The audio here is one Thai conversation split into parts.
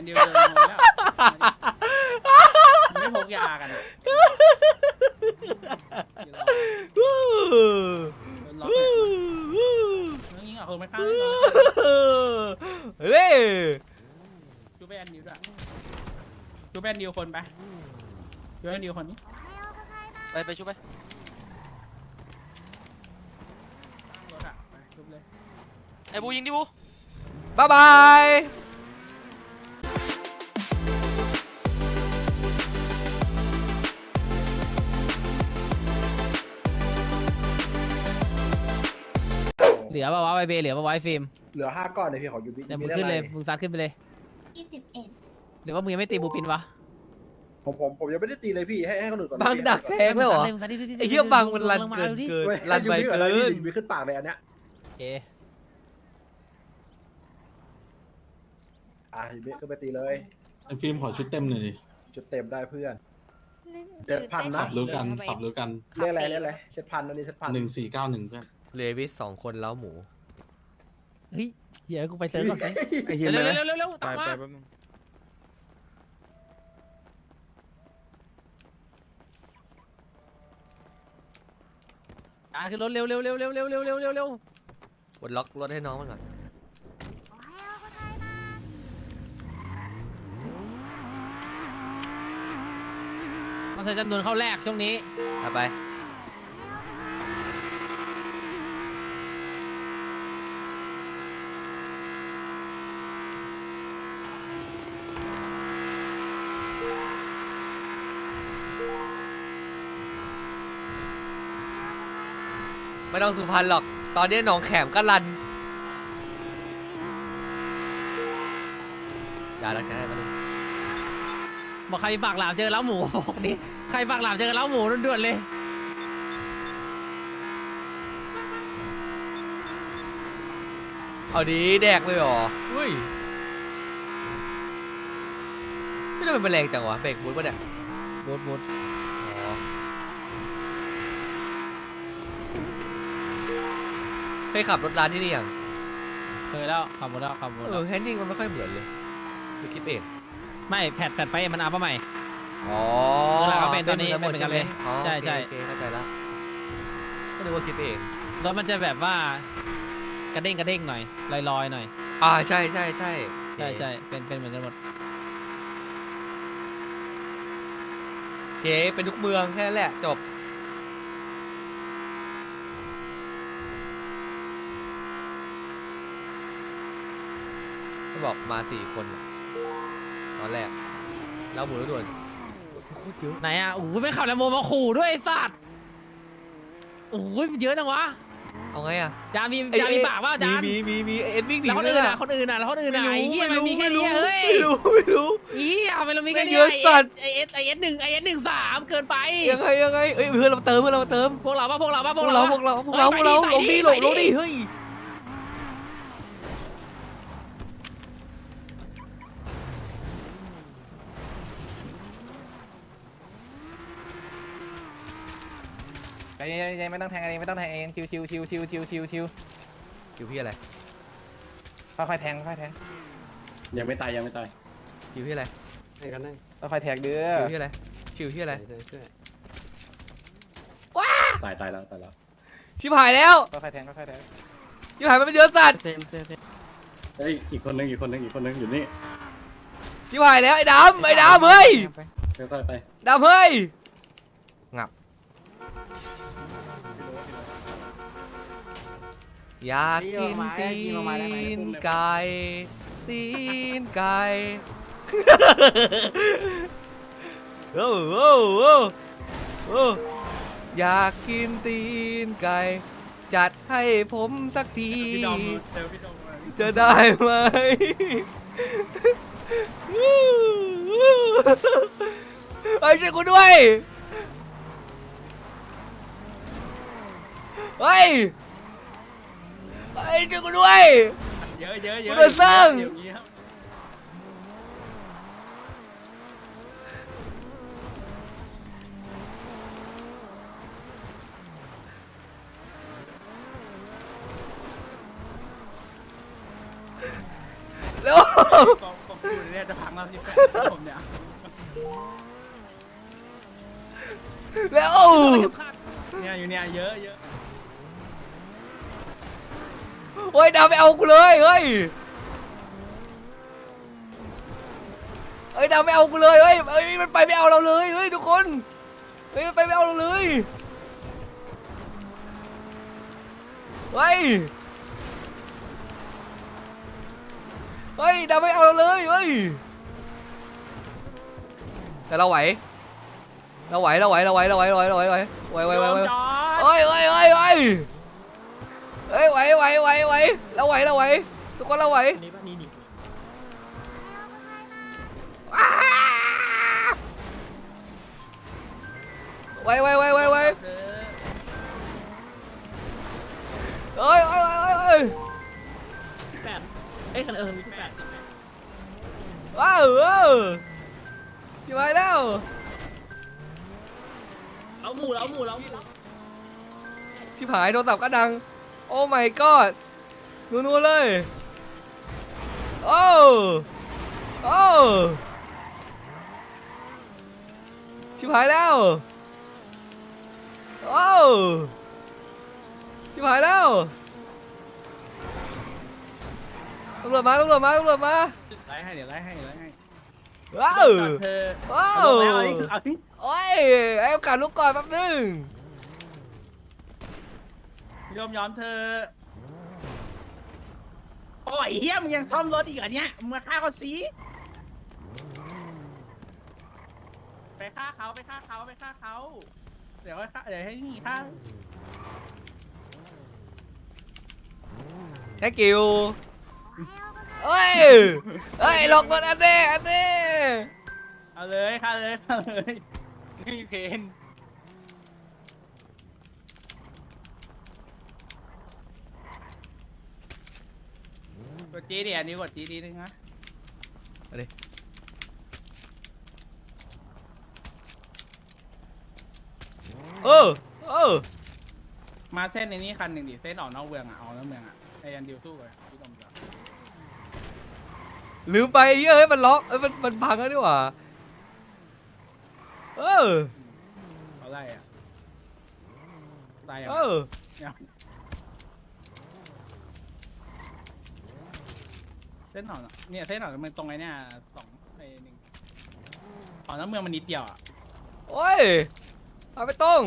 อนดิวเดินงงแล้วไม่พกยากันอะเดี๋ยวรอโดนล็อกเลยแล้วยิงอะคนไม่ข้าเลยเฮ้ยจูไปแอนดิวด้วยจูไปแอนดิวคนไปจูไปแอนดิวคนนี้ไปไปชุบไปรถอะไปชุบเลยไอ้บูยิงดิบูบ๊ายบาย เหลือป่าวะไวเบเหลือป่าวะไอ้ฟิล์มเหลือห้าก้อนเลยพี่ขอยูบิเดี๋ยวมึงขึ้นเลยมึงซัดขึ้นไปเลยยี่สิบเอ็ดหรือว่ามึงยังไม่ตีบูปินวะผมผมผมยังไม่ได้ตีเลยพี่ให้ให้คนอื่นก่อนบังดักแทงแล้วเหรอมึงซัดดิมึงซัดดิไอ้เหี้ยบังมันรันลงมาเกินดูดิเกินเว้ยรันไปยูบิก่อนนะเกิพี่นยูบิขึ้นปากเลยอันเนี้ยโอเคอะยูบิขึ้นไปตีเลยไอ้ฟิล์มขอชุดเต็มหน่อยดิจุดเต็มได้เพื่อนเจ็ดพันนะขับรู้กันขับรู้กันเรียกอะไรเรียกอะไรเซตพันอันนี้เซตพันหนึ่งสี่เก้าหนึ่งเพื่อน เลวิสสองคนแล้วหมู เฮ้ยเดี๋ยวกูไปเซิร์ฟก่อนไปไอ้เหี้ยเร็วนะเร็วเร็วเร็วตามมาอ่าคือรถเร็วเร็วเร็วเร็วเร็วเร็วเร็วเร็วเร็วกดล็อกรถให้น้องมันก่อนมันจะจำนวนเข้าแรกช่วงนี้เอาไป ไม่ต้องสุพรรณหรอก ตอนนี้หนองแขมก็รันอย่ารักใช้ให้มาเลยบอกใครปากหลามเจอแล้วหมูบอกดิใครปากหลามเจอแล้วหมูด่วนๆเลย เอาดีแดกเลยเหรออุ้ยไม่ได้เป็นแมลงจังวะเบรกบูทปะเนี่ยบูดบูด อ๋อ เคยขับรถร้านที่นี่ยังเคยแล้วขับหมดแล้วขับหมดเอแล้อวแฮนดิ้งมันไม่ค่อยเหมือนเลยคือคิดเองไม่แพดแพดไปมันอัพมาใหม่ อ๋อเวลาก็เป็นตัวนี้หมืเป็นเหมือนกันเลยอ๋อใช่ใช่ โอเคโอเคเข้าใจแล้วก็นึกว่าคิดเองรถมันจะแบบว่ากระเด้งกระเด้งหน่อยลอยลอยๆหน่อยอ่าใช่ใช่ใช่ใช่ใช่เป็นเป็นเหมือนกันหมดเก๋เป็นทุกเมืองแค่นั้นแหละจบ ก็บอกมาสี่คนน่ะตอนแรกแล้วหมุนแล้วด่วนโคตรเยอะไหนอะโอ้โหไม่ขับแลมโบมาขู่ด้วยไอ้สัตว์โอ้ยเยอะจังวะเอาไงอะจามีเอ้ยจามีปากว่าจานมีมีมีเอ็ดวิ่งหนีแล้วคนเลยอื่นอะอะคนอื่นอะแล้วคนอื่นไม่อะรู้ไอ้เหี้ยไม่มันรู้มีแค่ไม่นี้รู้อะเฮ้ยไม่รู้ไม่รู้ อีอะมันมีแค่ไม่นี้เยอะสัตว์ ไอเอสไอเอสหนึ่งไอเอสหนึ่งสามเกินไป ยังไงยังไงเอ้ยเพื่อนเรามาเติมเพื่อนเรามาเติมพวกเราปะพวกเราปะพพววกกเราเราพวกเราพวกเราพวกเราลงดิลงลงดิเฮ้ย ใจเย็นใจเย็นไม่ต้องแทงเองไม่ต้องแทงเองชิวชิวชิวชิวชิวชิวชิวคิวพี่อะไรค่อยๆแทงค่อยๆแทงยังไม่ตายยังไม่ตายคิวพี่อะไรค่อยๆแทงเด้อคิวพี่อะไรคิวพี่อะไรตายตายแล้วตายแล้วชิบหายแล้วค่อยๆแทงค่อยๆแทงชิบหายมันเป็นเยอะสัตว์เฮ้ยอีกคนนึงอีกคนนึงอีกคนนึงอยู่นี่ชิบหายแล้วไอ้ดำไอ้ดำเฮ้ยค่อยๆไปดำเฮ้ยงับ อยากกินตีนไก่ตีนไก่โอ้โหโอ้โหอยากกินตีนไก่ จัดให้ผมสักที พี่ดอมเจอพี่ดอมมาจะได้ไหมเฮ้ยช่วยกูด้วย เฮ้ยเฮ้ยช่วยกูด้วย เยอะเยอะเยอะกูโดนสร้าง เดี๋ยวนี้ครับแล้วกองกองดูเนี่ยจะพังเราสิบแปดผมเนี่ยแล้วเนี่ยอยู่เนี่ยเยอะเยอะ เฮ้ยดาวไปเอากูเลยเฮ้ยเฮ้ยดาวไม่เอากูเลยเฮ้ยเฮ้ยมันไปไม่เอาเราเลยเฮ้ยทุกคนเฮ้ยมันไปไม่เอาเราเลยเฮ้ยเฮ้ยดาวไม่เอาเราเลยเฮ้ยแต่เราไหวเราไหวเราไหวเราไหวเราไหวเราไหวเราไหวไหวไหวไหวเฮ้ยเฮ้ยเฮ้ยเฮ้ย เฮ้ยไหวไหวไหวไหวเราไหวเราไหวทุกคนเราไหวอ้าไหวไหวไหวไหวไหวเออเฮ้ยเฮ้ยเฮ้ยเฮ้ยแปดเอ้ยคันเออมีแปดว้าวเออชิบหายแล้วเอาหมูแล้วหมูแล้วหมูชิบหายโดนตับก็ดัง โอ้ my god นัวๆเลย โอ้ โอ้ ชิบหายแล้ว โอ้ ชิบหายแล้วตำรวจมาตำรวจมาตำรวจมาไล่ให้เดี๋ยวไล่ให้ไล่ให้ว้าวจอดเธอว้าเอาวลงไปเอาดิเอาดิโอ้ยให้โอกาสลูกก่อนแป๊บนึง ยอมยอมเธอ โอ้ยเฮียมึงยังซ่อมรถอีกเหรอเนี่ยมึงมาฆ่าเขาสิไปฆ่าเขาไปฆ่าเขาไปฆ่าเขาเดี๋ยวให้ฆ่าเดี๋ยวให้นี่ฆ่าแค่กิวเฮ้ยเฮ้ยหลอกรถอันเด้อันเด้เอาเลยฆ่าเลยฆ่าเลยไม่มีเพน ดจีดิอันนี้กดจีดีนึงนะเออ เออ มาเส้นในนี้คันหนึ่งดิเส้นออกนอกเมืองอะออกนอกเมืองอะไอ้ยันดิวสู้เลยพี่ตมจะลืมไปเฮ้ยมันล็อกเอ้ยมันมันพังแล้วนี่หว่า เออเขาไล่อะตายอะเออ เนี่ย เส้นหนอนเนี่ยเส้นหนอนมันตรงไอ้เนี่ยสองไอ้หนึ่งออกนอกเมืองมันนิดเดียวอะโอ้ยเอาไปต้อง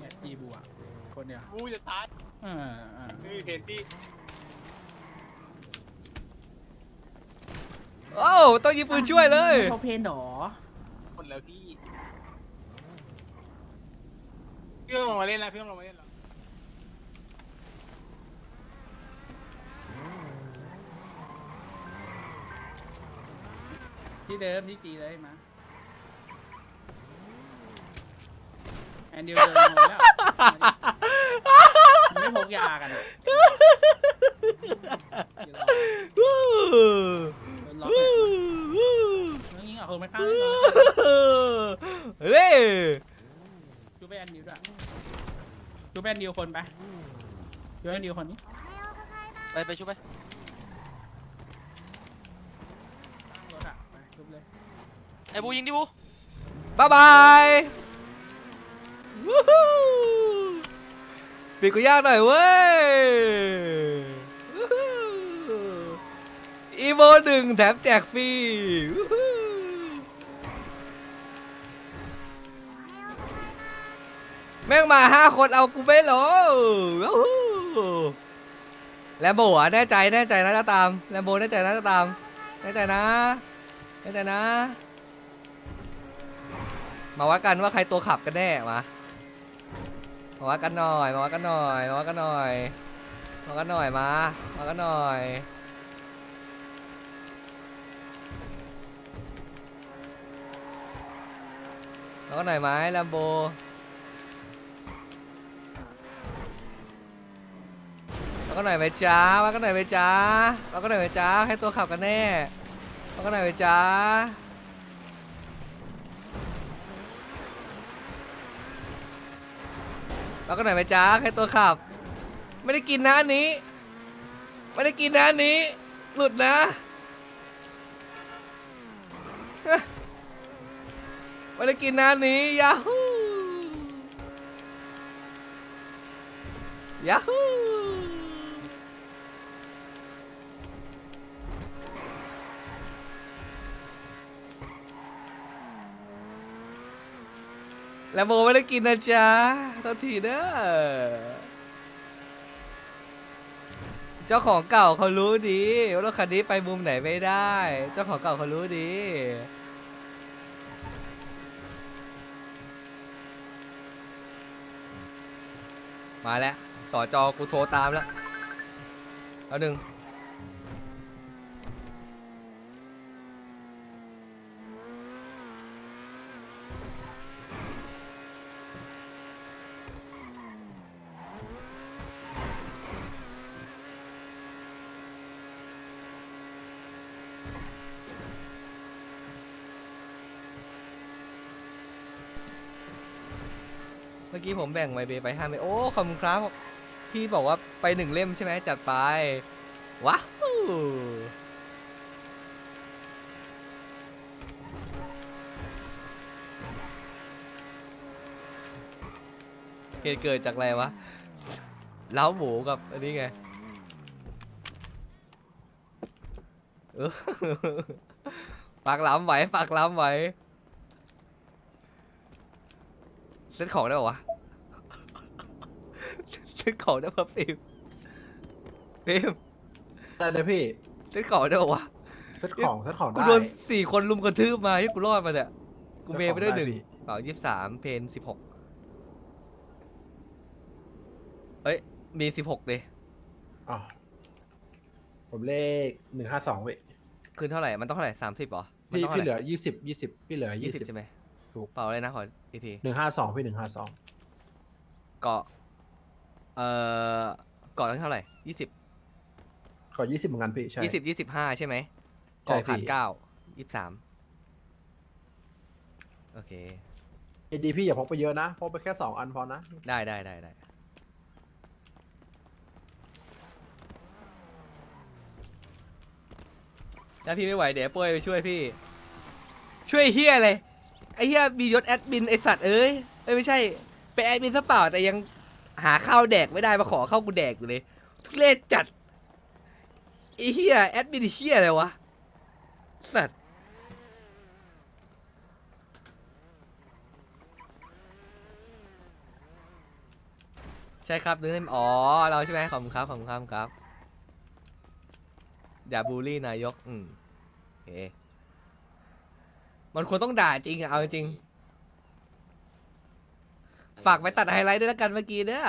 เนี่ยจีบัวคนเดียวกูจะตายเออเออไม่มีเพนที่โอ้ต้องยิงปืนช่วยเลยเขาเพนหรอคนแล้วพี่พี่ต้องลงมาเล่นแล้วพี่ต้องลงมาเล่นแล้ว ที่เดิมที่จีเลยมาแอนดิวเดินหมดแล้วไม่พกยากันอะโดนล็อกเลยแล้วยิงอะคนไม่ฆ่าเลยเฮ้ยจูไปแอนดิวด้วยจูไปแอนดิวคนไปจูเปแอนดิวคนนี้ไปไปชุบไป ตั้งรถอะไป ชุบเลยไอ้บูยิงดิบูบายบายวู้ฮู้ปีกกูยากหน่อยเว้ยวู้ฮู้อีโมหนึ่งแถมแจกฟรีวู้ฮู้แม่งมาห้าคนเอากูไม่หรอวู้ฮู้แลมโบอะแน่ใจแน่ใจนะจะตามแลมโบแน่ใจนะจะตามแน่ใจนะ แน่ใจนะ มาวัดกันว่าใครตัวขับกันแน่มามาวัดกันหน่อย มาวัดกันหน่อย มาวัดกันหน่อย มาวัดกันหน่อยมา มาวัดกันหน่อยมาวัดกันหน่อยไหมแลมโบมาวัดกันหน่อยไหมจ้ามาวัดกันหน่อยไหมจ้ามาวัดกันหน่อยไหมจ้าใครตัวขับกันแน่ มากันหน่อยไหมจ้าเราก็หน่อยไหมจ้าใครตัวขับ ไม่ได้กินนะอันนี้ ไม่ได้กินนะอันนี้ หลุดนะ ไม่ได้กินนานนี้ยาฮูยาฮู แล้วโบไม่ได้กินนะจ๊ะโทษทีเด้อเจ้าของเก่าเขารู้ดีว่ารถคันนี้ไปมุมไหนไม่ได้ เจ้าของเก่าเขารู้ดีมาแล้วสอจอกูโทรตามแล้วเอาหนึ่ง มื่อกี้ผมแบ่งไวเบไปห้าเมตรโอ้ขอบคุณครับ ที่บอกว่าไปหนึ่งเล่มใช่ไหมจัดไป ว้าวเหตุเกิดจากอะไรวะ เล้าหมูกับอันนี้ไงเออปากล้ำไหวปากล้ำไหว เซ็ตของได้ปะวะเซ็ตของได้ปะฟิล์มฟิล์มได้เลยพี่เซ็ตของได้ปะวะ เซ็ตของเซ็ตของกูได้โดนสี่คนลุมกระทืบมาให้กูรอดมาเนี่ย กูเมย์ไปได้หนึ่งเจ้าของได้พี่เปล่ายี่สิบสามเพนสิบหกเอ้ย มีสิบหกเลยอ๋อผมเลขหนึ่งห้าสองเว้ยคืนเท่าไหร่ มันต้องเท่าไหร่สามสิบหรอมันพี่ต้องพี่เท่าเหไหลืร่อยี่สิบยี่สิบพี่เหลือยี่ยี่สิสิบบใช่ไหม ถูกเปล่าเลยนะขออีกทีหนึ่งห้าสองพี่หนึ่งห้าสองเกาะเอ่อเกาะต้องเท่าไหร่ยี่สิบขอยี่สิบเหมือนกันพี่ใช่ยี่สิบยี่สิบห้าใช่ไหมใช่เกาะขาดพี่เก้ายี่สิบสามโอเคเอดีพี่อย่าพกไปเยอะนะพกไปแค่สองอันพอนะ ได้ได้ได้ได้ถ้าพี่ไม่ไหวเดี๋ยวโป้ยไปช่วยพี่ ช่วยเฮียเลย ไอ้เฮียมียศแอดมินไอสัตว์เอ้ยเอ้ยไม่ใช่เป็นแอดมินซะเปล่าแต่ยังหาข้าวแดกไม่ได้มาขอข้าวกูแดกอยู่เลย ทุเรศจัดไอ้เฮียแอดมินเฮียอะไรวะสัตว์ใช่ครับนึกได้อ๋อเราใช่ไหมขอบคุณครับขอบคุณครับอบคุณครับ อย่าบูลลี่นายก อืมโอเค มันควรต้องด่าจริงอะเอาจริง ฝากไปตัดไฮไลท์ด้วยแล้วกันเมื่อกี้เด้อ